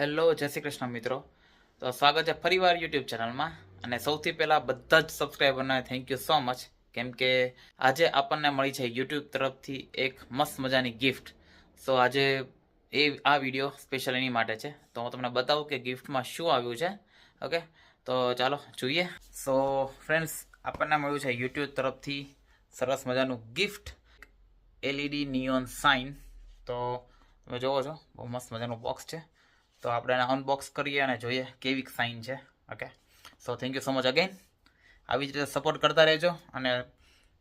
Hello, જય શ્રી કૃષ્ણ મિત્રો. તો સ્વાગત છે ફરીવાર યુટ્યુબ ચેનલમાં અને સૌથી પહેલાં બધા જ સબસ્ક્રાઈબરને થેન્ક યુ સો મચ કેમ કે આજે આપણને મળી છે યુટ્યુબ તરફથી એક મસ્ત મજાની ગિફ્ટ સો આજે એ આ વીડિયો સ્પેશિયલ એની માટે છે. તો હું તમને બતાવું કે ગિફ્ટમાં શું આવ્યું છે. ઓકે તો ચાલો જોઈએ. સો ફ્રેન્ડ્સ આપણને મળ્યું છે યુટ્યુબ તરફથી સરસ મજાનું ગિફ્ટ એલઈડી નિયોન સાઇન તો તમે જોવો છો, બહુ મસ્ત મજાનું બોક્સ છે. તો આપણે એને અનબોક્સ કરીએ અને જોઈએ કેવી સાઇન છે. Okay so thank you so much again આવી જ રીતે સપોર્ટ કરતા રહેજો અને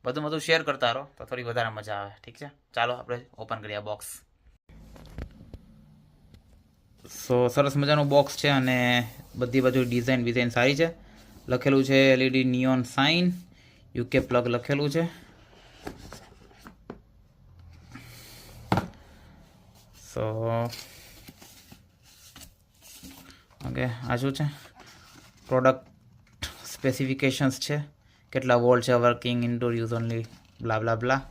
બધું બધું શેર કરતા રહો તો થોડી વધારે મજા આવે. ઠીક છે? ચાલો આપણે ઓપન કરીએ બોક્સ સો સરસ મજાનું બોક્સ છે અને બધી બાજુ ડિઝાઇન બિઝાઇન સારી છે. લખેલું છે LED neon sign UK plug લખેલું છે. સો ઓકે, આ શું છે? પ્રોડક્ટ સ્પેસિફિકેશન્સ છે. કેટલા વોલ્ટ છે working indoor use only blah blah blah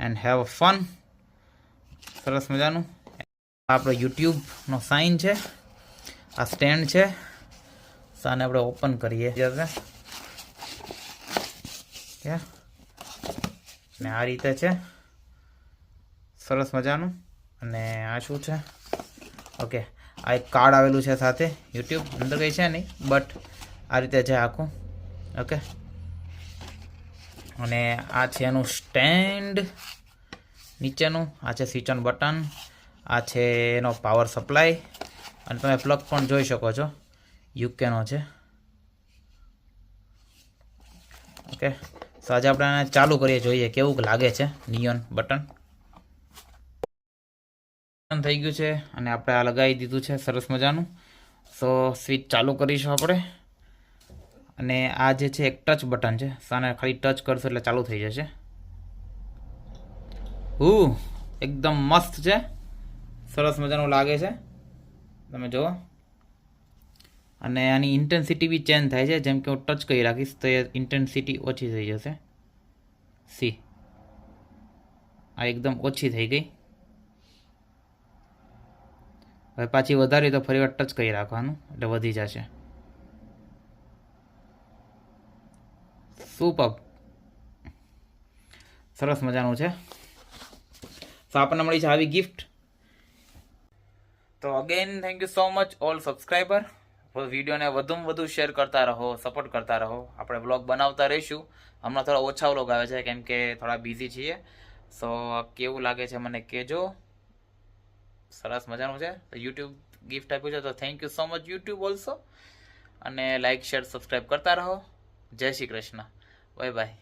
and have a fun સરસ મજાનું. આપણો યુટ્યુબનો સાઇન છે. આ સ્ટેન્ડ છે. સાને આપણે ઓપન કરીએ. જશે ને આ રીતે છે. સરસ મજાનું. અને આ શું છે? ઓકે. આ એક કાર્ડ આવેલું છે સાથે, યુટ્યુબ, અંદર કંઈ છે નહીં, બટ આ રીતે છે આખું. ઓકે? અને આ છે એનું સ્ટેન્ડ, નીચેનું, આ છે સ્વિચ ઓન બટન આ છે એનો પાવર સપ્લાય અને તમે પ્લગ પણ જોઈ શકો છો યુકેનો છે. ઓકે? સો આજે આપણે આને ચાલુ કરીએ, જોઈએ કેવું લાગે છે નિયોન બટન થઈ ગયું છે અને આપણે આ લગાવી દીધું છે સરસ મજાનું. સો સ્વિચ ચાલુ કરીશું આપણે. અને આ જે છે એક ટચ બટન છે. સાને ખાલી ટચ કરશો એટલે ચાલુ થઈ જશે. હું, એકદમ મસ્ત છે. સરસ મજાનું લાગે છે. તમે જુઓ. અને આની ઇન્ટેન્સિટી બી ચેન્જ થાય છે. જેમ કે હું ટચ કરી રાખીશ તો એ ઇન્ટેન્સિટી ઓછી થઈ જશે. સી આ એકદમ ઓછી થઈ ગઈ. હવે પાછી વધારી તો ફરી વાર ટચ કરી રાખવાનું, એટલે વધી જશે. સુપર સરસ મજાનું છે. તો આપણને મળી છે આવી ગિફ્ટ તો again thank you so much all subscriber વિડીયોને વધુમાં વધુ શેર કરતા રહો સપોર્ટ કરતા રહો. આપણે બ્લોગ બનાવતા રહીશું. હમણાં થોડા ઓછા વ્લોગ આવે છે, કેમ કે થોડા બિઝી છીએ. સો કેવું લાગે છે, મને કહેજો. સરસ મજાનું છે. યુટ્યુબ ગિફ્ટ આપ્યું છે તો thank you so much YouTube also અને લાઇક શેર સબસ્ક્રાઈબ કરતા રહો. જય શ્રી કૃષ્ણ. Bye bye